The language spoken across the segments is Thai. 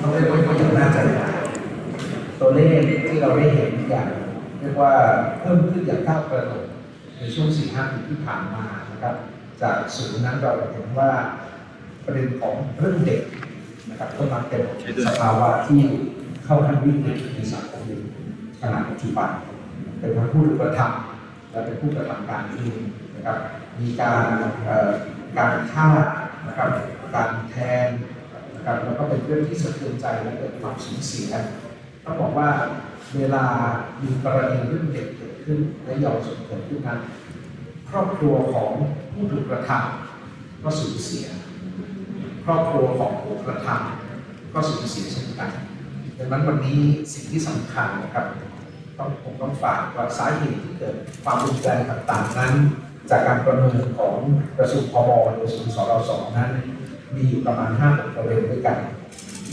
ต้องเรียกว่าอย่างน่าใจหายตัวเลขที่เราได้เห็นอย่างเรียกว่าเพิ่มขึ้นอย่างก้าวกระโดดในช่วง 4 5 ปีที่ผ่านมานะครับ จากศูนย์นั้นเราเห็นว่าประเด็นของเรื่องเด็กนะครับก็มาเป็นสภาวะที่เข้าขั้นวิกฤตในสังคมขณะปัจจุบัน เป็นทั้งผู้กระทำและเป็นผู้กระทำการเองนะครับ มีการเอ่อการฆ่านะครับการแทน นะครับแล้วก็เป็นเรื่องที่สะเทือนใจและเกิดความสูญเสียต้องบอกว่าเวลามีกรณีเรื่องเด็กเกิดขึ้นและเยาวชนเกิดขึ้นนั้นครอบครัวของผู้ถูกกระทำก็สูญเสีย ครอบครัวของผู้กระทำก็สูญเสียเช่นกันดังนั้นวันนี้สิ่งที่สำคัญนะครับต้องผมต้องฝากว่าสาเหตุที่เกิดความรุนแรงต่างๆนั้น จากการประเมินของกระทรวงพมหรือศูนย์สรสนั้น มีอยู่ประมาณ5ประเด็นด้วยกัน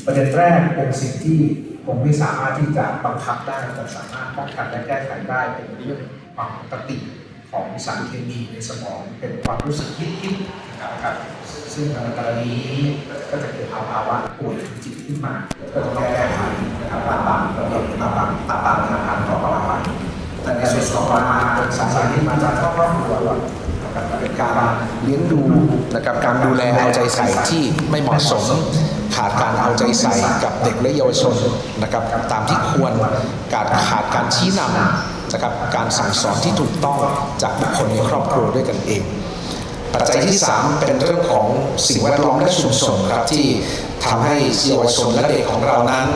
ประเด็นแรกเป็นสิ่งที่คงไม่สามารถที่จะบังคับได้แต่สามารถป้องกันและแก้ไขได้เป็นเรื่องความปกติของสารเคมีในสมองเป็นความรู้สึกคิดๆนะครับซึ่งในกรณีนี้ก็จะเกิดภาวะป่วยจิตขึ้นมาก็ต้องแก้ไขนะครับตามตามระเบียบตามตามตามตามทางต่อไปแต่ในส่วนต่อมาสาเหตุมาจากครอบครัวนะครับ เป็นการเลี้ยงดูนะครับการดูแลเอาใจใส่ที่ไม่เหมาะสมขาดการเอาใจใส่กับเด็กและเยาวชนนะครับตามที่ควรการขาดการชี้นำนะครับการสั่งสอนที่ถูกต้องจากบุคคลในครอบครัวด้วยกันเอง ปัจจัยที่ 3 เป็นเรื่องของสิ่งแวดล้อมและชุมชนครับที่ทำให้เยาวชนและเด็กของเรานั้น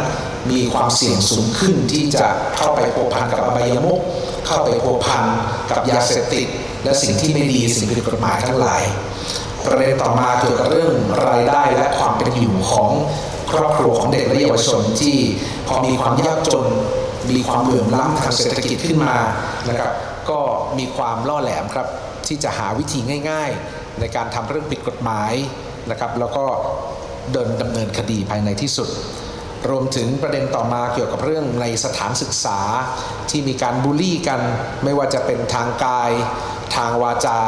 มีความเสี่ยงสูงขึ้นที่จะเข้าไปพัวพันกับอบายมุขเข้าไปพัวพันกับยาเสพติด และสิ่งที่ไม่ดีสิ่งผิดกฎหมายทั้งหลาย ประเด็นต่อมาเกี่ยวกับเรื่องรายได้และความเป็นอยู่ของครอบครัวของเด็กและเยาวชนที่พอมีความยากจน มีความเหลื่อมล้ำทางเศรษฐกิจขึ้นมานะครับก็มีความล่อแหลมครับที่จะหาวิธีง่าย ๆ ในการทำเรื่องผิดกฎหมายนะครับแล้วก็เดินดำเนินคดีภายในที่สุด รวมถึงประเด็นต่อมาเกี่ยวกับเรื่องในสถานศึกษา ที่มีการบูลลี่กัน ไม่ว่าจะเป็นทางกาย ทางวาจา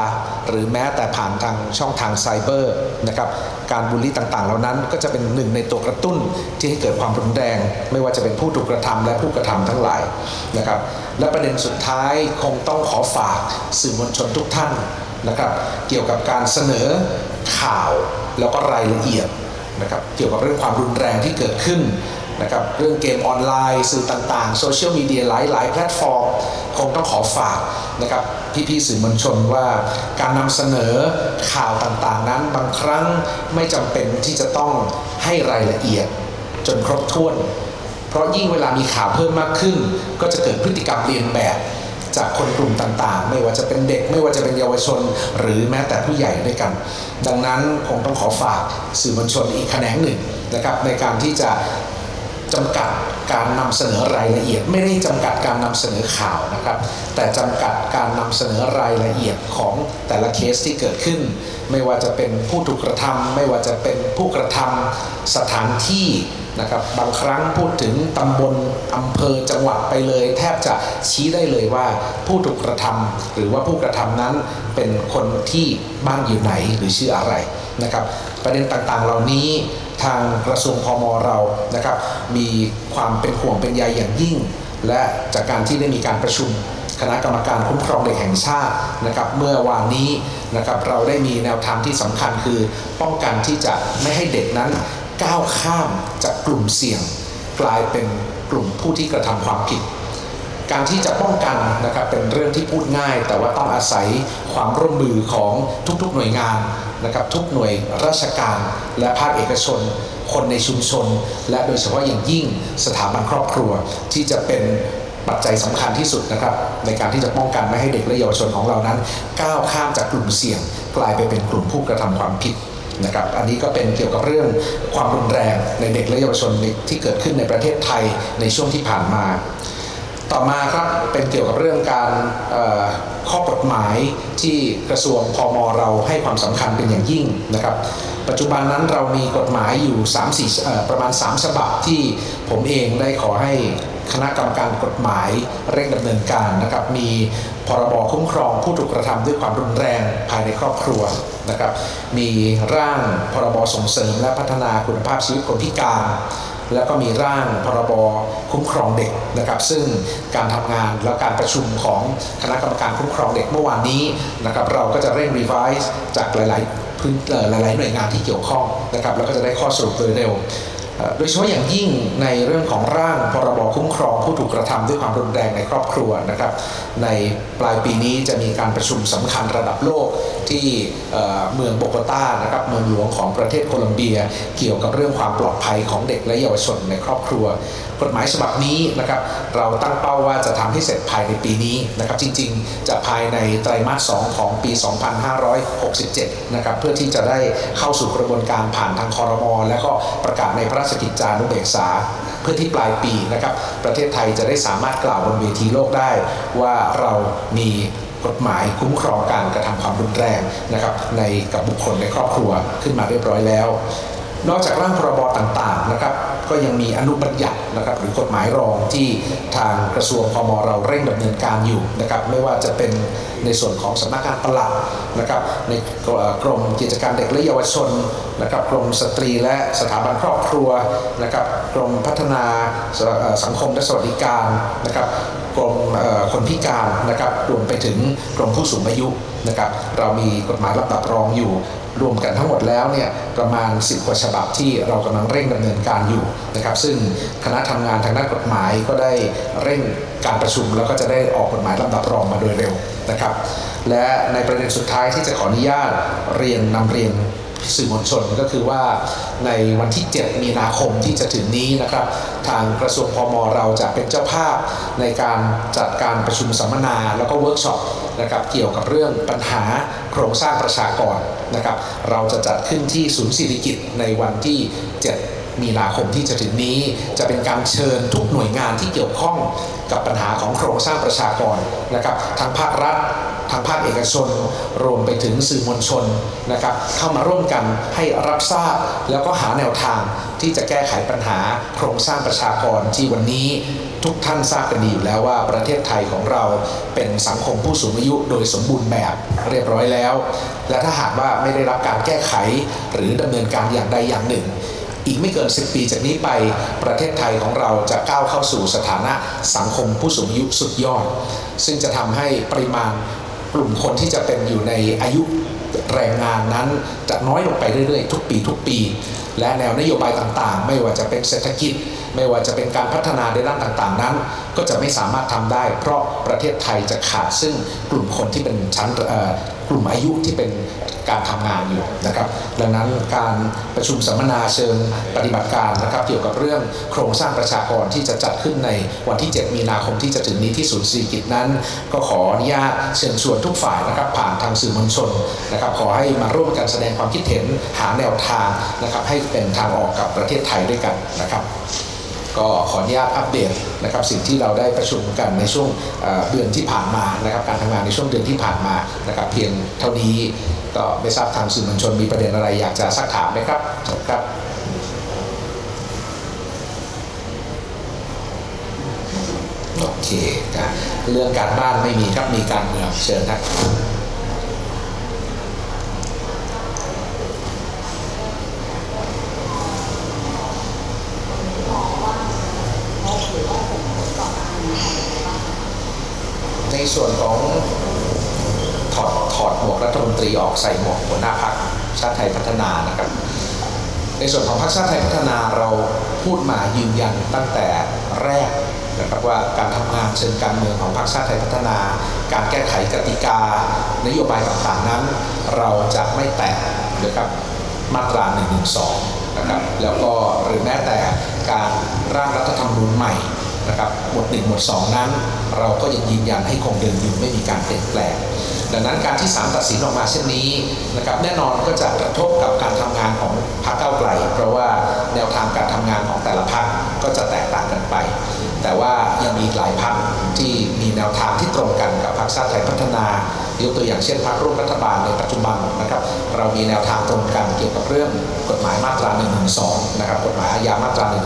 หรือแม้แต่ผ่านทางช่องทางไซเบอร์นะครับการบูลลี่ต่างๆ เหล่านั้นก็จะเป็นหนึ่งในตัวกระตุ้นที่ให้เกิดความรุนแรง ไม่ว่าจะเป็นผู้ถูกกระทำและผู้กระทำทั้งหลายนะครับและประเด็นสุดท้ายคงต้องขอฝากสื่อมวลชนทุกท่านนะครับเกี่ยวกับการเสนอข่าวแล้วก็รายละเอียด นะครับเกี่ยวกับเรื่องความรุนแรงที่เกิดขึ้นนะครับเรื่องเกมออนไลน์ สื่อต่างๆโซเชียลมีเดียหลายๆแพลตฟอร์ม คงต้องขอฝากนะครับพี่ๆสื่อมวลชนว่าการนำเสนอข่าวต่างๆ นั้นบางครั้งไม่จำเป็นที่จะต้องให้รายละเอียดจนครบถ้วน เพราะยิ่งเวลามีข่าวเพิ่มมากขึ้น ก็จะเกิดพฤติกรรมเรียนแบบ จากคนกลุ่มต่างๆ ไม่ว่าจะเป็นเด็ก ไม่ว่าจะเป็นเยาวชน หรือแม้แต่ผู้ใหญ่ด้วยกัน ดังนั้นคงต้องขอฝากสื่อมวลชนอีกแขนงหนึ่งนะครับในการที่จะจำกัดการนำเสนอรายละเอียด ไม่ได้จำกัดการนำเสนอข่าวนะครับ แต่จำกัดการนำเสนอรายละเอียดของแต่ละเคสที่เกิดขึ้น ไม่ว่าจะเป็นผู้ถูกกระทำไม่ว่าจะเป็นผู้กระทำสถานที่ นะครับบางครั้งพูดถึงตำบลอำเภอจังหวัดไปเลย แทบจะชี้ได้เลยว่าผู้ถูกกระทำหรือว่าผู้กระทำนั้นเป็นคนที่บ้านอยู่ไหนหรือชื่ออะไรนะครับ ประเด็นต่างๆเหล่านี้ทางกระทรวงพมเรานะครับ มีความเป็นห่วงเป็นใยอย่างยิ่ง และจากการที่ได้มีการประชุมคณะกรรมการคุ้มครองเด็กแห่งชาตินะครับ เมื่อวานนี้นะครับเราได้มีแนวทางที่สำคัญคือป้องกันที่จะไม่ให้เด็กนั้น ก้าวข้ามจากกลุ่มเสี่ยง กลายเป็นกลุ่มผู้ที่กระทำความผิด การที่จะป้องกันนะครับเป็นเรื่องที่พูดง่าย แต่ว่าต้องอาศัยความร่วมมือของทุกๆหน่วยงานนะครับทุกหน่วยราชการและภาคเอกชน คนในชุมชน และโดยเฉพาะอย่างยิ่งสถาบันครอบครัวที่จะเป็นปัจจัยสำคัญที่สุดนะครับ ในการที่จะป้องกันไม่ให้เด็กและเยาวชนของเรานั้น ก้าวข้ามจากกลุ่มเสี่ยง กลายไปเป็นกลุ่มผู้กระทำความผิด นะครับอันนี้ก็เป็นเกี่ยวกับเรื่องความรุนแรงในเด็กและเยาวชนที่เกิดขึ้นในประเทศไทยในช่วงที่ผ่านมา ต่อมาครับเป็นเกี่ยวกับเรื่องการข้อกฎหมายที่กระทรวงพมเราให้ความสำคัญเป็นอย่างยิ่งนะครับ ปัจจุบันนั้นเรามีกฎหมายอยู่3 4เอ่ประมาณ 3 ฉบับที่ผมเองได้ขอให้คณะกรรมการกฎหมายเร่งดำเนินการนะครับมี บคุ้มครองผู้ถูกกระทำด้วยความรุนแรงภายในครอบครัวนะครับ มีร่างพรบส่งเสริมและพัฒนาคุณภาพชีวิตคนพิการ แล้วก็มีร่างพรบคุ้มครองเด็กนะครับ ซึ่งการทำงานและการประชุมของคณะกรรมการคุ้มครองเด็กเมื่อวานนี้นะครับ เราก็จะเร่งรีไวซ์จากหลายๆพื้นหลายๆหน่วยงานที่เกี่ยวข้องนะครับ แล้วก็จะได้ข้อสรุปโดยเร็ว โดยเฉพาะอย่างยิ่งในเรื่องของร่างพรบคุ้มครองผู้ถูกกระทำด้วยความรุนแรงในครอบครัวนะครับ ในปลายปีนี้จะมีการประชุมสำคัญระดับโลกที่เมืองโบโกตานะครับเมืองหลวงของประเทศโคลอมเบีย เกี่ยวกับเรื่องความปลอดภัยของเด็กและเยาวชนในครอบครัว กฎหมายฉบับนี้นะครับเราตั้งเป้าว่าจะทำให้เสร็จภายในปีนี้นะครับจริงๆ จะภายในไตรมาส 2 ของปี 2567 นะครับเพื่อที่จะได้เข้าสู่กระบวนการผ่านทางคอรมอและก็ประกาศในพระราชกิจจานุเบกษา เพื่อที่ปลายปีนะครับประเทศไทยจะได้สามารถกล่าวบนเวทีโลกได้ว่าเรามีกฎหมายคุ้มครองการกระทำความรุนแรงนะครับในกับบุคคลในครอบครัวขึ้นมาเรียบร้อยแล้ว นอกจากร่างพรบต่างๆนะครับ ก็ยังมีอนุบัญญัตินะครับหรือกฎหมายรองที่ทางกระทรวงพมเราเร่งดำเนินการอยู่นะครับไม่ว่าจะเป็นในส่วนของสำนักงานปลัดนะครับในกรมกิจการเด็กและเยาวชนนะครับกรมสตรีและสถาบันครอบครัวนะครับกรมพัฒนาสังคมและสวัสดิการนะครับกรมคนพิการนะครับรวมไปถึงกรมผู้สูงอายุนะครับเรามีกฎหมายลำดับรองอยู่ รวมกันทั้งหมดแล้วเนี่ยประมาณ 10 กว่าฉบับที่เรากำลังเร่งดำเนินการอยู่นะครับ ซึ่งคณะทำงานทางด้านกฎหมายก็ได้เร่งการประชุม แล้วก็จะได้ออกกฎหมายลำดับรองมาโดยเร็วนะครับ และในประเด็นสุดท้ายที่จะขออนุญาตเรียนนำเรียน สื่อมวลชนก็คือว่าในวันที่ 7 มีนาคมที่จะถึงนี้นะครับ ทางกระทรวงพมเราจะเป็นเจ้าภาพในการจัดการประชุมสัมมนาแล้วก็เวิร์กช็อปนะครับเกี่ยวกับเรื่องปัญหาโครงสร้างประชากรนะครับ เราจะจัดขึ้นที่ศูนย์สิริกิตในวันที่ 7 มีนาคมที่จะถึงนี้จะเป็นการเชิญทุกหน่วยงานที่เกี่ยวข้องกับปัญหาของโครงสร้างประชากรนะครับทางภาครัฐทางภาคเอกชน รวมไปถึงสื่อมวลชนนะครับเข้ามาร่วมกันให้รับทราบ แล้วก็หาแนวทางที่จะแก้ไขปัญหาโครงสร้างประชากรที่วันนี้ทุกท่านทราบกันดีอยู่แล้วว่าประเทศไทยของเราเป็นสังคมผู้สูงอายุโดยสมบูรณ์แบบเรียบร้อยแล้ว และถ้าหากว่าไม่ได้รับการแก้ไขหรือดำเนินการอย่างใดอย่างหนึ่ง อีกไม่เกิน 10 ปีจากนี้ไปประเทศไทยของเราจะก้าวเข้าสู่สถานะสังคมผู้สูงอายุสุดยอด ซึ่งจะทำให้ปริมาณกลุ่มคนที่จะเป็นอยู่ในอายุแรงงานนั้นจะน้อยลงไปเรื่อยๆ ทุกปีทุกปี และแนวนโยบายต่างๆ ไม่ว่าจะเป็นเศรษฐกิจ ไม่ว่าจะเป็นการพัฒนาในด้านต่างๆนั้น ก็จะไม่สามารถทำได้ เพราะประเทศไทยจะขาดซึ่งกลุ่มคนที่เป็นชั้นกลุ่มอายุที่เป็นการทำงานอยู่นะครับ ดังนั้นการประชุมสัมมนาเชิงปฏิบัติการนะครับเกี่ยวกับเรื่องโครงสร้างประชากรที่จะจัดขึ้นในวันที่ 7 มีนาคมที่จะถึงนี้ที่ศูนย์ศรีกิจนั้น ก็ขออนุญาตเชิญชวนทุกฝ่ายนะครับผ่านทางสื่อมวลชนนะครับขอให้มาร่วมกันแสดงความคิดเห็นหาแนวทางนะครับให้เป็นทางออกกับประเทศไทยด้วยกันนะครับ ก็ขออนุญาตอัปเดตนะครับสิ่งที่เราได้ประชุมกันในช่วงเดือนที่ผ่านมานะครับการทำงานในช่วงเดือนที่ผ่านมานะครับเพียงเท่านี้ก็ไม่ทราบทางสื่อมวลชนมีประเด็นอะไรอยากจะซักถามไหมครับเชิญครับโอเคนะเรื่องการบ้านไม่มีครับมีการเมืองเชิญครับ ส่วนของถอดถอดหมวกรัฐมนตรีออกใส่หมวกหัวหน้าพักชาติไทยพัฒนานะครับ ในส่วนของพรรคชาติไทยพัฒนาเราพูดมายืนยันตั้งแต่แรกนะครับว่าการทำงานเชิงการเมืองของพรรคชาติไทยพัฒนา การแก้ไขกติกา นโยบายต่างๆนั้น เราจะไม่แตะนะครับมาตรา1นึนะครับแล้วก็หรือแม้แต่การร่างรัฐธรรมนูญใหม่ นะครับหมวด1หมวด2 นั้น เราก็ยังยืนยันให้คงเดิมอยู่ไม่มีการเปลี่ยนแปลง ดังนั้นการที่ศาลตัดสินออกมาเช่นนี้นะครับแน่นอนก็จะกระทบกับการทำงานของพรรคเก้าไกล เพราะว่าแนวทางการทำงานของแต่ละพรรคก็จะแตกต่างกันไป แต่ว่ายังมีหลายพักที่มีแนวทางที่ตรงกันกับพรรคชาติไทยพัฒนายกตัวอย่างเช่นพรรคร่วมรัฐบาลในปัจจุบันนะครับ เรามีแนวทางตรงกันเกี่ยวกับเรื่องกฎหมายมาตรา1นึนะครับกฎหมายอาญามาตรา1นึ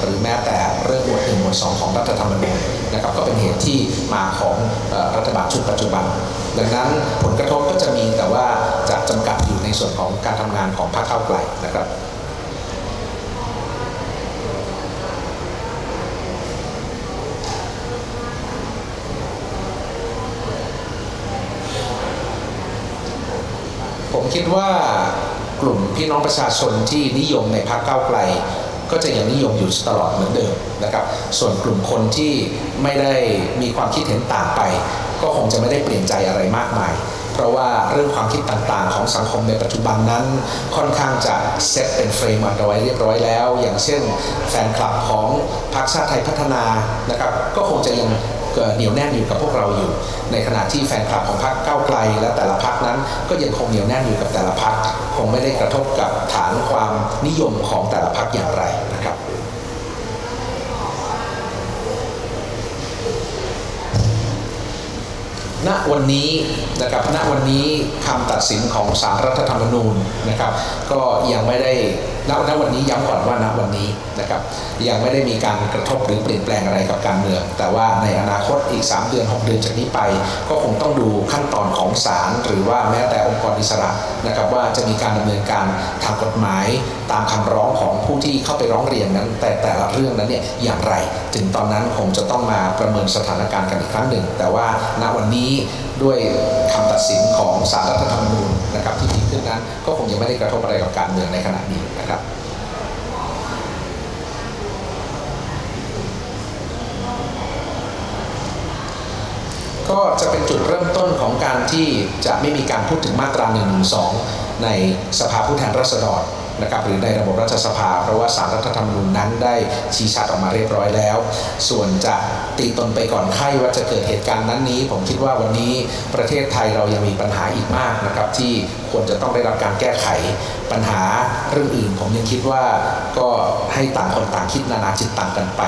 หรือแม้แต่เรื่องหมวด1หมวด2ของรัฐธรรมนูญนะครับก็เป็นเหตุที่มาของรัฐบาลชุดปัจจุบัน ดังนั้นผลกระทบก็จะมีแต่ว่าจะจำกัดอยู่ในส่วนของการทำงานของพรรคก้าไกลนะครับ ผมคิดว่ากลุ่มพี่น้องประชาชนที่นิยมในพรรคก้าวไกล ก็จะยังนิยมอยู่ตลอดเหมือนเดิมนะครับ ส่วนกลุ่มคนที่ไม่ได้มีความคิดเห็นต่างไป ก็คงจะไม่ได้เปลี่ยนใจอะไรมากมาย เพราะว่าเรื่องความคิดต่างๆ ของสังคมในปัจจุบันนั้นค่อนข้างจะเซตเป็นเฟรมเอาไว้เรียบร้อยแล้ว อย่างเช่น แฟนคลับของพรรคชาติไทยพัฒนานะครับก็คงจะยัง เอ่อเหนียวแน่นอยู่กับพวกเราอยู่ ในขณะที่แฟนคลับของพรรคก้าวไกล และแต่ละพรรคนั้น ก็ยังคงเหนียวแน่นอยู่กับแต่ละพรรคคงไม่ได้กระทบกับฐานความนิยมของแต่ละพรรคอย่างไรนะครับณวันนี้นะครับณวันนี้คำตัดสินของสารรัฐธรรมนูญนะครับ ก็ยังไม่ได้ ณณวันนี้ย้ำก่อนว่าณวันนี้นะครับยังไม่ได้มีการกระทบหรือเปลี่ยนแปลงอะไรกับการเมือง แต่ว่าในอนาคตอีก 3 เดือน 6 เดือนจากนี้ไป ก็คงต้องดูขั้นตอนของศาลหรือว่าแม้แต่องค์กรอิสระนะครับว่าจะมีการดำเนินการทางกฎหมาย ตามคำร้องของผู้ที่เข้าไปร้องเรียนนั้น แต่แต่ละเรื่องนั้นเนี่ยอย่างไร ถึงตอนนั้นคงจะต้องมาประเมินสถานการณ์กันอีกครั้งหนึ่ง แต่ว่าณวันนี้ด้วยคำตัดสินของศาลรัฐธรรมนูญนะครับ ยังไม่ได้กระทบอะไรกับการเมืองในขณะนี้นะครับก็จะเป็นจุดเริ่มต้นของการที่จะไม่มีการพูดถึงมาตรา1นึในสภาผู้แทนราษฎร นะครับหรือในระบบรัฐสภา เพราะว่าสารรัฐธรรมนูญนั้นได้ชี้ชัดออกมาเรียบร้อยแล้ว ส่วนจะตีตนไปก่อนไข้ว่าจะเกิดเหตุการณ์นั้นนี้ ผมคิดว่าวันนี้ประเทศไทยเรายังมีปัญหาอีกมากนะครับที่ควรจะต้องได้รับการแก้ไขปัญหาเรื่องอื่น ผมยังคิดว่าก็ให้ต่างคนต่างคิดนานาจิตต่างกันไป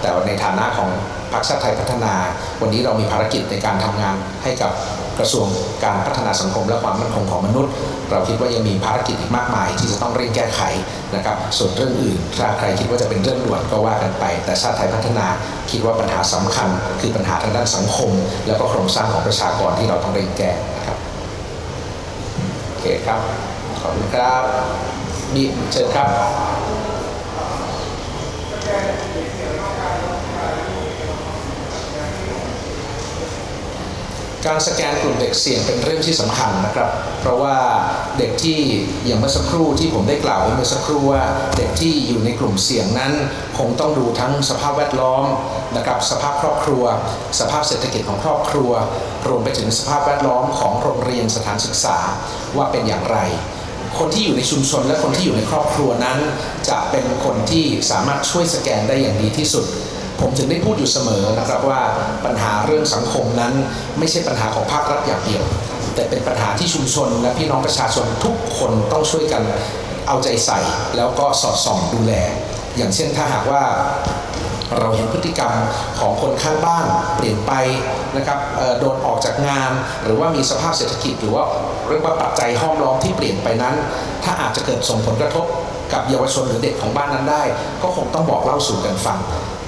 แต่ในฐานะของพรรคชาติไทยพัฒนา วันนี้เรามีภารกิจในการทำงานให้กับ กระทรวงการพัฒนาสังคมและความมั่นคงของมนุษย์ เราคิดว่ายังมีภารกิจอีกมากมาย ที่จะต้องเร่งแก้ไขนะครับ ส่วนเรื่องอื่นถ้าใครคิดว่าจะเป็นเรื่องด่วนก็ว่ากันไป แต่ชาติไทยพัฒนาคิดว่าปัญหาสำคัญ คือปัญหาทางด้านสังคม แล้วก็โครงสร้างของประชากรที่เราต้องเร่งแก้นะครับโอเคครับขอบคุณครับมีเชิญครับ การสแกนกลุ่มเด็กเสี่ยงเป็นเรื่องที่สำคัญนะครับ เพราะว่าเด็กที่อย่างเมื่อสักครู่ที่ผมได้กล่าวไว้เมื่อสักครู่ว่าเด็กที่อยู่ในกลุ่มเสี่ยงนั้น คงต้องดูทั้งสภาพแวดล้อมนะครับสภาพครอบครัว สภาพเศรษฐกิจของครอบครัว รวมไปถึงสภาพแวดล้อมของโรงเรียนสถานศึกษาว่าเป็นอย่างไรคนที่อยู่ในชุมชนและคนที่อยู่ในครอบครัวนั้น จะเป็นคนที่สามารถช่วยสแกนได้อย่างดีที่สุด ผมถึงได้พูดอยู่เสมอนะครับว่าปัญหาเรื่องสังคมนั้น ไม่ใช่ปัญหาของภาครัฐอย่างเดียว แต่เป็นปัญหาที่ชุมชน และพี่น้องประชาชนทุกคนต้องช่วยกันเอาใจใส่ แล้วก็สอดส่องดูแล อย่างเช่นถ้าหากว่าเราเห็นพฤติกรรมของคนข้างบ้านเปลี่ยนไปนะครับโดนออกจากงาน หรือว่ามีสภาพเศรษฐกิจหรือว่าเรียกว่าปัจจัยห้อมล้อมที่เปลี่ยนไปนั้น ถ้าอาจจะเกิดส่งผลกระทบกับเยาวชนหรือเด็กของบ้านนั้นได้ ก็คงต้องบอกเล่าสู่กันฟัง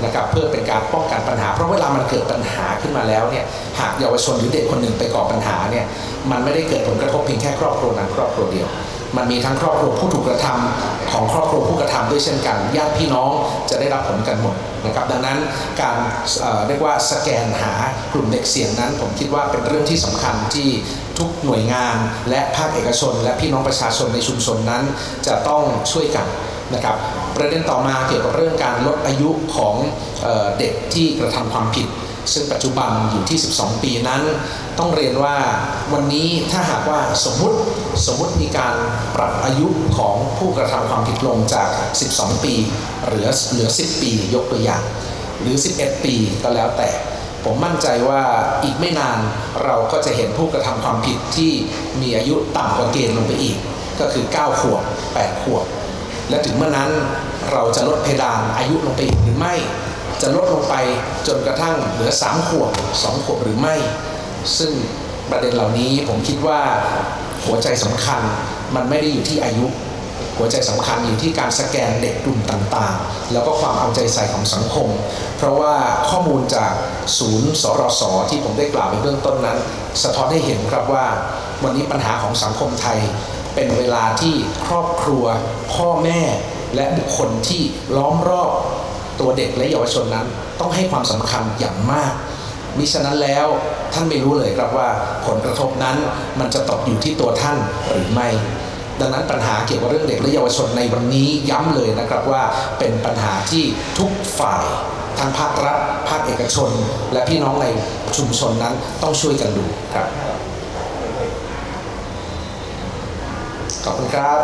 นะครับเพื่อเป็นการป้องกันปัญหา เพราะเวลามันเกิดปัญหาขึ้นมาแล้วเนี่ยหากเยาวชนหรือเด็กคนหนึ่งไปก่อปัญหาเนี่ยมันไม่ได้เกิดผลกระทบเพียงแค่ครอบครัวนั้นครอบครัวเดียว มันมีทั้งครอบครัวผู้ถูกกระทำของครอบครัวผู้กระทำด้วยเช่นกันญาติพี่น้องจะได้รับผลกันหมดนะครับดังนั้นการเเรียกว่าสแกนหากลุ่มเด็กเสี่ยงนั้น ผมคิดว่าเป็นเรื่องที่สำคัญที่ทุกหน่วยงาน และภาคเอกชน และพี่น้องประชาชนในชุมชนนั้น จะต้องช่วยกัน นะครับประเด็นต่อมาเกี่ยวกับเรื่องการลดอายุของเออเด็กที่กระทำความผิด ซึ่งปัจจุบันอยู่ที่ 12 ปีนั้น ต้องเรียนว่าวันนี้ถ้าหากว่าสมมุติสมมุติมีการปรับอายุของผู้กระทำความผิดลงจาก 12 ปี เหลือเหลือ 10 ปียกตัวอย่าง หรือ 11 ปีก็แล้วแต่ผมมั่นใจว่าอีกไม่นานเราก็จะเห็นผู้กระทำความผิดที่มีอายุต่ำกว่าเกณฑ์ลงไปอีก ก็คือ 9 ขวบ 8 ขวบ และถึงเมื่อนั้นเราจะลดเพดานอายุลงไปอีกหรือไม่ จะลดลงไปจนกระทั่งเหลือ3ขวบ2ขวบหรือไม่ ซึ่งประเด็นเหล่านี้ผมคิดว่าหัวใจสำคัญมันไม่ได้อยู่ที่อายุ หัวใจสำคัญอยู่ที่การสแกนเด็กกลุ่มต่างๆ แล้วก็ความเอาใจใส่ของสังคม เพราะว่าข้อมูลจากศูนย์สรสที่ผมได้กล่าวไปเบื้องต้นนั้น สะท้อนให้เห็นครับว่า วันนี้ปัญหาของสังคมไทย เป็นเวลาที่ครอบครัว พ่อแม่และบุคคลที่ล้อมรอบตัวเด็กและเยาวชนนั้น ต้องให้ความสำคัญอย่างมากมิฉะนั้นแล้วท่านไม่รู้เลยครับว่าผลกระทบนั้นมันจะตกอยู่ที่ตัวท่านหรือไม่ ดังนั้นปัญหาเกี่ยวกับเรื่องเด็กและเยาวชนในวันนี้ย้ำเลยนะครับว่าเป็นปัญหาที่ทุกฝ่ายทั้งภาครัฐ ภาคเอกชน และพี่น้องในชุมชนนั้นต้องช่วยกันดูครับ ข อบคุณครับ